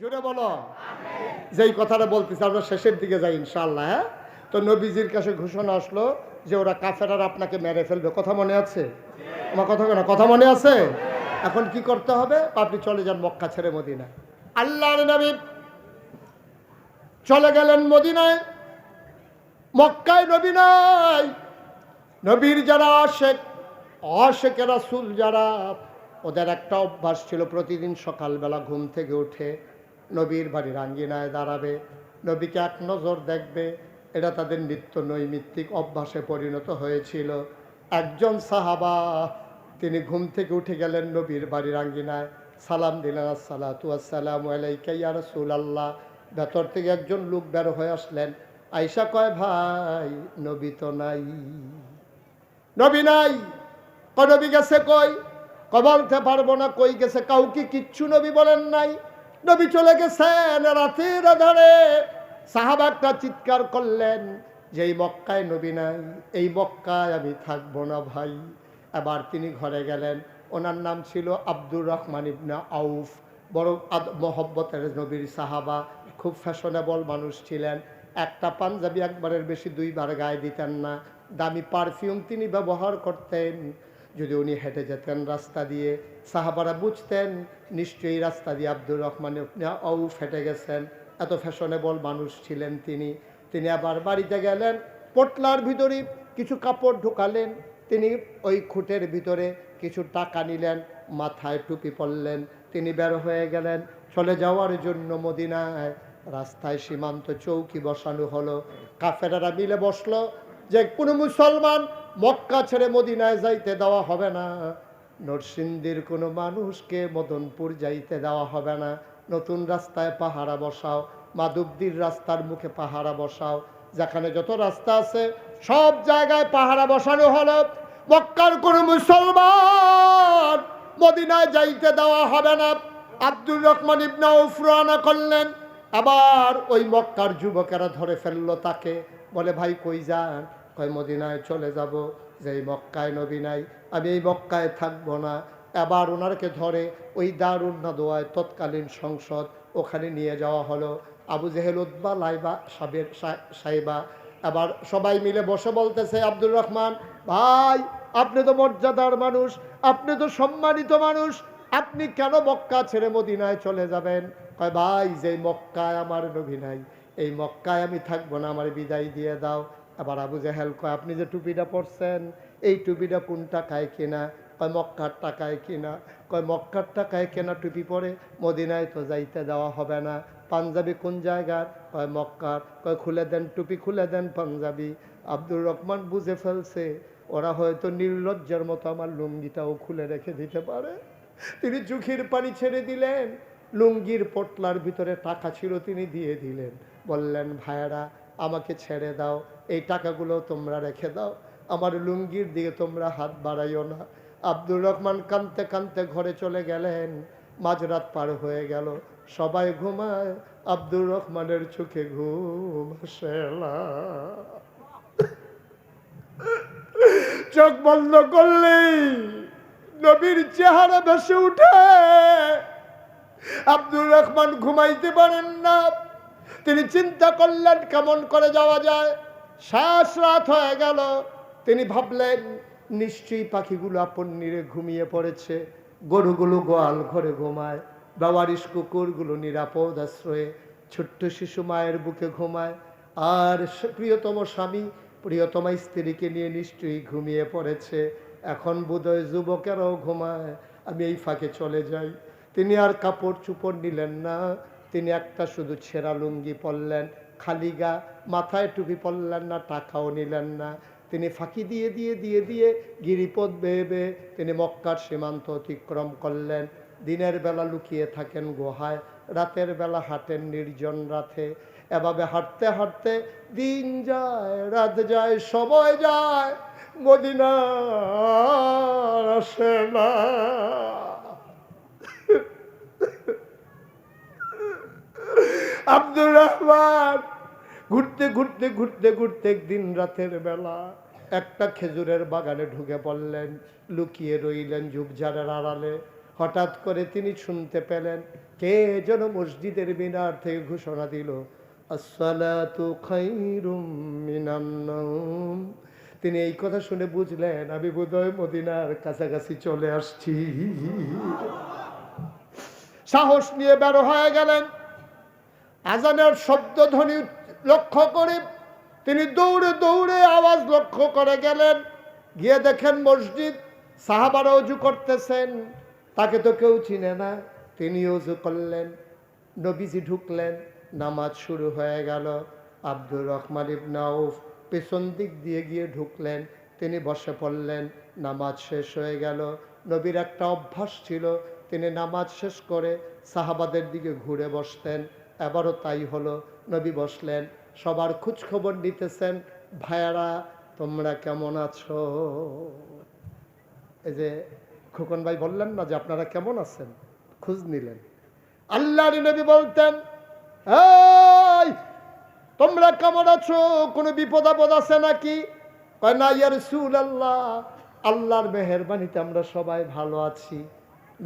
জুড়ে বলো। যেই কথাটা বলতেছি, আমরা শেষের দিকে যাই ইনশাল্লাহ হ্যাঁ? তো নবীজির কাছে ঘোষণা আসলো যে ওরা কাফেরার আপনাকে মেরে ফেলবে। কথা মনে আছে? আমার কথা কথা মনে আছে? এখন কি করতে হবে? আপনি চলে যান মক্কা ছেড়ে নবী চলে গেলেন মদিনায়, মক্কায় নবী নাই। নবীর যারা আশেক অশেকে রাসুল যারা, ওদের একটা অভ্যাস ছিল প্রতিদিন সকালবেলা ঘুম থেকে উঠে নবীর বাড়ির আঙ্গিনায় দাঁড়াবে। নবীকে এক নজর দেখবে। এটা তাদের নিত্য নৈমিত্তিক অভ্যাসে পরিণত হয়েছিল। একজন সাহাবা, তিনি ঘুম থেকে উঠে গেলেন নবীর বাড়ির আঙ্গিনায় সালাম দিলেন, আসসালাতু আসসালাম রাসূল আল্লাহ ভেতর থেকে একজন লোক বের হয়ে আসলেন। আইসা কয়, ভাই, নবী তো নাই। নবী নাই? ক নবী গেছে কই? ক বলতে পারব না, কই গেছে? কাউকে কিচ্ছু নবী বলেন নাই। নবী চলে গেছেন রাতের আধারে। সাহাবাকটা চিৎকার করলেন যে এই মক্কায় নবী নাই, এই মক্কায় আমি থাকব না ভাই। এবার তিনি ঘরে গেলেন। ওনার নাম ছিল আব্দুর রহমান ইবনা আউফ। বড় মহব্বতের নবীর সাহাবা, খুব ফ্যাশনেবল মানুষ ছিলেন। একটা পাঞ্জাবি একবারের বেশি দুইবার গায়ে দিতেন না। দামি পারফিউম তিনি ব্যবহার করতেন। যদি উনি হেঁটে যেতেন রাস্তা দিয়ে, সাহাবারা বুঝতেন, নিশ্চয়ই রাস্তা দিয়ে আব্দুর রহমান আউফ হেঁটে গেছেন। এত ফ্যাশনেবল মানুষ ছিলেন তিনি। তিনি আবার বাড়িতে গেলেন, পটলার ভিতরে কিছু কাপড় ঢুকালেন, তিনি ওই খুঁটের ভিতরে কিছু টাকা নিলেন, মাথায় টুপি পরলেন, তিনি বের হয়ে গেলেন। চলে যাওয়ার জন্য মদিনায় রাস্তায় সীমান্ত চৌকি বসানো হলো। কাফেরারা মিলে বসল যে, কোনো মুসলমান মক্কা ছেড়ে মদিনায় যাইতে দেওয়া হবে না। নরসিংদীর কোনো মানুষকে মদনপুর যাইতে দেওয়া হবে না। নতুন রাস্তায় পাহারা বসাও, মাধবদীর রাস্তার মুখে পাহারা বসাও, যেখানে যত রাস্তা আছে, সব জায়গায় পাহারা বসানো হলো। মক্কার কোনো মুসলমান মদিনায় যাইতে দেওয়া হবে না। আব্দুর রহমান ইবনা উফরানা করলেন। আবার ওই মক্কার যুবকেরা ধরে ফেলল তাকে। বলে, ভাই, কই যান? কয়, মদিনায় চলে যাব যে এই মক্কায় নবী নাই, আমি এই মক্কায় থাকব না। এবার ওনারকে ধরে ওই দারুণ দোয়ায় তৎকালীন সংসদ ওখানে নিয়ে যাওয়া হলো। আবু জেহেল উদ্বা লাইবা, সাবের সাইবা। এবার সবাই মিলে বসে বলতেছে, আব্দুর রহমান, ভাই, আপনি তো মর্যাদার মানুষ, আপনি তো সম্মানিত মানুষ, আপনি কেন মক্কা ছেড়ে মদিনায় চলে যাবেন? কয়, ভাই যে মক্কায় আমার নবী নাই, এই মক্কায় আমি থাকব না, আমার বিদায় দিয়ে দাও। আবার আবু জাহেল কয়, আপনি যে টুপিটা পরছেন, এই টুপিটা কোন টাকায় কেনা? কয়, মক্কার টাকায় কিনা? কয়, মক্কার টাকায় কেনা টুপি পরে মদিনায় তো যাইতে দেওয়া হবে না। পাঞ্জাবি কোন জায়গার? কয়, মক্কার। কয়, খুলে দেন টুপি, খুলে দেন পাঞ্জাবি। আব্দুর রহমান বুঝে ফেলছে, ওরা হয়তো নির্লজ্জার মতো আমার লুঙ্গিটাও খুলে রেখে দিতে পারে। তিনি চোখের পানি ছেড়ে দিলেন, লুঙ্গির পটলার ভিতরে টাকা ছিল তিনি দিয়ে দিলেন। বললেন, ভাইয়ারা, আমাকে ছেড়ে দাও এই টাকাগুলো তোমরা রেখে দাও। আমার লুঙ্গির দিকে তোমরা হাত বাড়াইও না। আব্দুর রহমান কানতে কানতে ঘরে চলে গেলেন। মাঝরাত পার হয়ে গেল। সবাই ঘুমায়। আব্দুর রহমানের চোখে ঘুম চোখ বন্ধ করলেই নবীর চেহারা ভেসে উঠে। আব্দুর রহমান ঘুমাইতে পারেন না। তিনি চিন্তা করলেন, কেমন করে যাওয়া যায়? শেষ রাত হয়ে গেল। তিনি ভাবলেন, নিশ্চয়ই পাখিগুলো আপন নিরে ঘুমিয়ে পড়েছে। গরুগুলো গোয়াল ঘরে ঘুমায়। বাবারিশ কুকুরগুলো নিরাপদ আশ্রয়ে ছোট্ট শিশু মায়ের বুকে ঘুমায়। আর প্রিয়তম স্বামী, প্রিয়তমা স্ত্রীকে নিয়ে নিশ্চয়ই ঘুমিয়ে পড়েছে। এখন বোধহয় যুবকেরাও ঘুমায়। আমি এই ফাঁকে চলে যাই। তিনি আর কাপড় চুপড় নিলেন না। তিনি একটা শুধু ছেঁড়া লুঙ্গি পরলেন। খালি গা মাথায় টুপি পরলেন না, টাকাও নিলেন না। তিনি ফাঁকি দিয়ে দিয়ে দিয়ে দিয়ে গিরিপথ বেয়ে বেয়ে তিনি মক্কার সীমান্ত অতিক্রম করলেন। দিনের বেলা লুকিয়ে থাকেন গুহায়, রাতের বেলা হাঁটেন নির্জন রাতে। এভাবে হাঁটতে হাঁটতে দিন যায়, রাত যায়, সময় যায় মদিনা আসে না। আব্দুর রহমান। ঘুরতে ঘুরতে ঘুরতে ঘুরতে দিন রাতের বেলা একটা খেজুরের বাগানে ঢুকে পড়লেন, লুকিয়ে রইলেন ঝুপঝাড়ের আড়ালে। হঠাৎ করে তিনি শুনতে পেলেন, কে যেন মসজিদের মিনার থেকে ঘোষণা দিল তিনি এই কথা শুনে বুঝলেন, আমি বোধহয় মদিনার কাছাকাছি চলে আসছি। সাহস নিয়ে বের হয়ে গেলেন। আজানের শব্দ ধ্বনি লক্ষ্য করে তিনি দৌড়ে দৌড়ে আওয়াজ লক্ষ্য করে গেলেন। গিয়ে দেখেন মসজিদ, সাহাবারা অজু করতেছেন। তাকে তো কেউ চিনে না। তিনি অজু করলেন, নবীজি ঢুকলেন, নামাজ শুরু হয়ে গেল। আব্দুর রহমান ইবনাউফ পেছন দিক দিয়ে গিয়ে ঢুকলেন। তিনি বসে পড়লেন, নামাজ শেষ হয়ে গেল। নবীর একটা অভ্যাস ছিল, তিনি নামাজ শেষ করে সাহাবাদের দিকে ঘুরে বসতেন। এবারও তাই হলো। নবী বসলেন, সবার খোঁজ খবর নিতেছেন, ভাইয়ারা, তোমরা কেমন আছো? এই যে খোকন ভাই বললেন না যে আপনারা কেমন আছেন? খোঁজ নিলেন। আল্লাহর নবী বলতেন তোমরা কেমন আছো? কোনো বিপদ আপদ আছে নাকি? না ইয়ার সুল আল্লাহ আল্লাহর মেহরবানিতে আমরা সবাই ভালো আছি।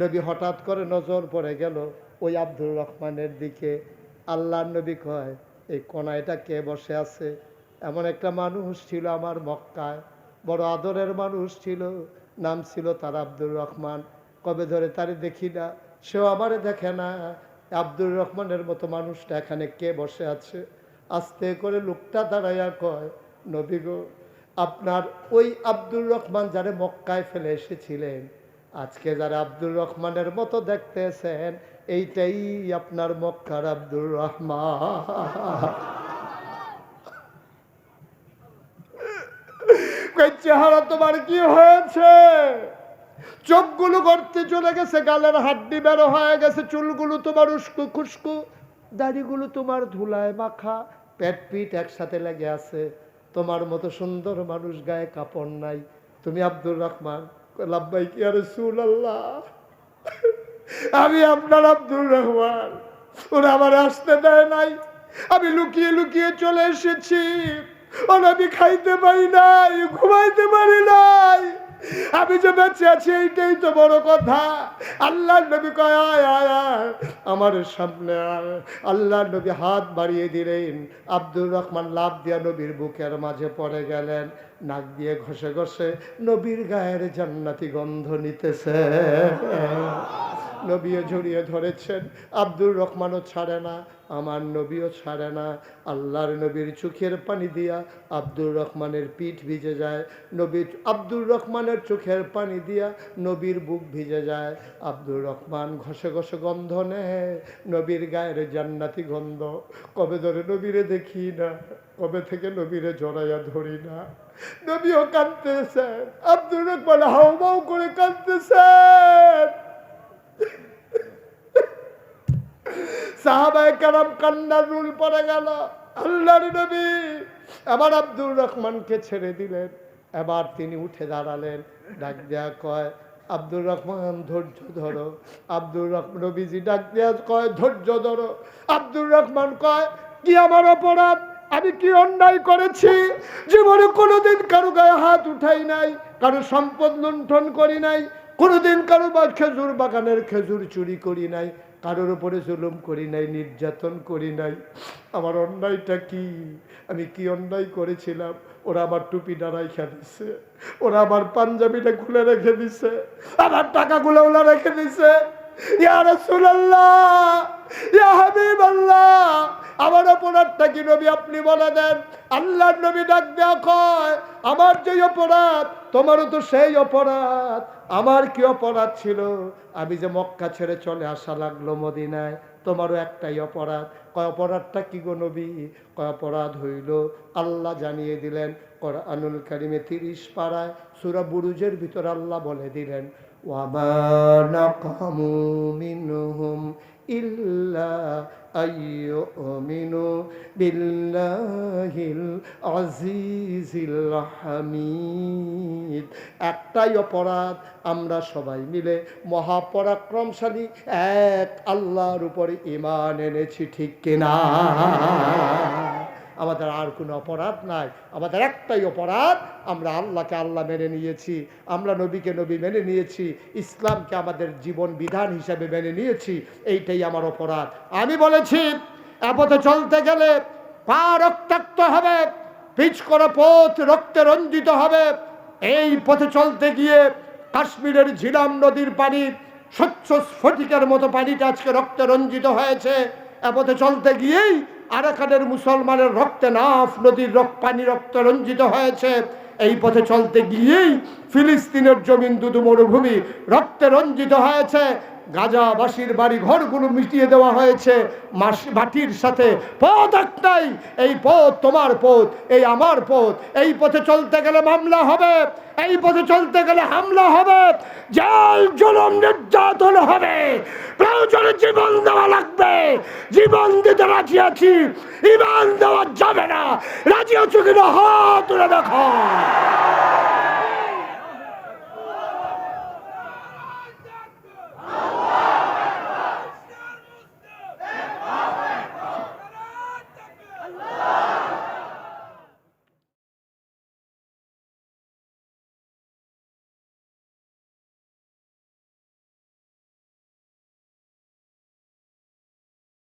নবী হঠাৎ করে নজর পড়ে গেল ওই আব্দুর রহমানের দিকে। আল্লাহর নবী কয়, এই কোনায়টা কে বসে আছে? এমন একটা মানুষ ছিল আমার মক্কায়। বড় আদরের মানুষ ছিল, নাম ছিল তার আব্দুর রহমান। কবে ধরে তারে দেখি না, সেও আমারে দেখে না। আব্দুর রহমানের মতো মানুষটা এখানে কে বসে আছে? আস্তে করে লোকটা দাঁড়াইয়া কয়, নবী গো, আপনার ওই আব্দুর রহমান যারা মক্কায় ফেলে এসেছিলেন, আজকে যারা আব্দুর রহমানের মতো দেখতেছেন এইটাই আপনার মক্কার আব্দুর রহমান। চেহারা তোমার কি হয়েছে? চোখগুলো গর্তে চলে গেছে, গালের হাড্ডি বেরো হয়ে গেছে, চুলগুলো তোমার উস্কু খুস্কু, দাড়িগুলো তোমার ধুলায় মাখা, পেট পিট একসাথে লেগে আছে। তোমার মতো সুন্দর মানুষ গায়ে কাপড় নাই। তুমি আব্দুর রহমান। লাব্বাই কি আর সুল আল্লাহ আমি আপনার আব্দুর রহমান। ওরা আমার আসতে দেয় নাই। আমি লুকিয়ে লুকিয়ে চলে এসেছি। ওরা আমি খাইতে পারি নাই, ঘুমাইতে পারি নাই। আমি যে বেঁচে আছি, এইটাই তো বড় কথা। আল্লাহ নবী কয়, আয় আয় আমার সামনে আল্লাহ নবী হাত বাড়িয়ে দিলেন। আব্দুর রহমান লাভ দিয়া নবীর বুকের মাঝে পড়ে গেলেন। নাক দিয়ে ঘষে ঘষে নবীর গায়ের জান্নাতি গন্ধ নিতেছে। নবীও জড়িয়ে ধরেছেন। আব্দুর রহমানও ছাড়ে না, আমার নবীও ছাড়ে না। আল্লাহর নবীর চোখের পানি দিয়া আব্দুর রহমানের পিঠ ভিজে যায়। নবীর, আব্দুর রহমানের চোখের পানি দিয়া নবীর বুক ভিজে যায়। আব্দুর রহমান ঘষে ঘষে গন্ধ নেয়, নবীর গায়ের জান্নাতি গন্ধ। কবে ধরে নবীরে দেখি না, কবে থেকে নবীরে জড়াইয়া ধরি না। নবীও কাঁদতেছেন, আব্দুর রহমান হাউমাউ করে কাঁদতেছেন। গেল। এবার আব্দুর রহমানকে ছেড়ে দিলেন। এবার তিনি উঠে দাঁড়ালেন। ডাক আব্দুর রহমান, ধৈর্য ধরো। আব্দুর কয়, ধৈর্য ধরো। আব্দুর রহমান কয়, কি আমার অপরাধ? আমি কি অন্যায় করেছি? জীবনে কোনোদিন কারও গায়ে হাত উঠাই নাই, কারও সম্পদ লুণ্ঠন করি নাই কোনোদিন কারও বা খেজুর বাগানের খেজুর চুরি করি নাই, কারোর উপরে জুলুম করি নাই, নির্যাতন করি নাই। আমার অন্যায়টা কি? আমি কি অন্যায় করেছিলাম? ওরা আমার টুপি দাঁড়ায় খেলেছে ওরা আমার পাঞ্জাবিটা খুলে রেখে দিছে। আমার টাকাগুলো ওরা রেখে দিছে। আমার যে অপরাধ, তোমারও তো সেই অপরাধ। আমার কি অপরাধ ছিল? আমি যে মক্কা ছেড়ে চলে আসা লাগল মদিনায়, তোমারও একটাই অপরাধ। কয়, অপরাধটা কি গো নবী? কয়, অপরাধ হইল আল্লাহ জানিয়ে দিলেন, কোরআনুল কারিমে তিরিশ পাড়ায় সুরা বুরুজের ভিতর আল্লাহ বলে দিলেন ওয়ামা নাকামু মিনহুম ইল্লা আইয়ুমিনু বিল্লাহিল আজিজিল হামিদ একটাই অপরাধ আমরা সবাই মিলে মহাপরাক্রমশালী এক আল্লাহর উপরে ইমান এনেছি, ঠিক কিনা? আমাদের আর কোনো অপরাধ নাই। আমাদের একটাই অপরাধ, আমরা আল্লাহকে আল্লাহ মেনে নিয়েছি, আমরা নবীকে নবী মেনে নিয়েছি, ইসলামকে আমাদের জীবন বিধান হিসাবে মেনে নিয়েছি, এইটাই আমার অপরাধ। আমি বলেছি এপথে চলতে গেলে পা রক্তাক্ত হবে পিচ পথ রক্তে রঞ্জিত হবে। এই পথে চলতে গিয়ে কাশ্মীরের ঝিলাম নদীর পানি, স্বচ্ছ স্ফটিকের মতো পানিটা আজকে রক্তে রঞ্জিত হয়েছে। এ পথে চলতে গিয়েই আরাকানের মুসলমানের রক্তে নাফ নদীর রক্ত, পানি রক্ত রঞ্জিত হয়েছে। এই পথে চলতে গিয়েই ফিলিস্তিনের জমিন দুদু মরুভূমি রক্তে রঞ্জিত হয়েছে। গাজাবাসীর বাড়ি ঘরগুলো মিটিয়ে দেওয়া হয়েছে। মাটির সাথে পথ একটাই এই পথ তোমার পথ, এই আমার পথ। এই পথে চলতে গেলে মামলা হবে, এই পথে চলতে গেলে হামলা হবে। জেল জুলুম নির্যাতন হবে। প্রয়োজনে জীবন দেওয়া লাগবে। জীবন দিতে রাজি আছি। ইমান দেওয়া যাবে না। রাজি আছো কিনা হাত তুলে দেখো।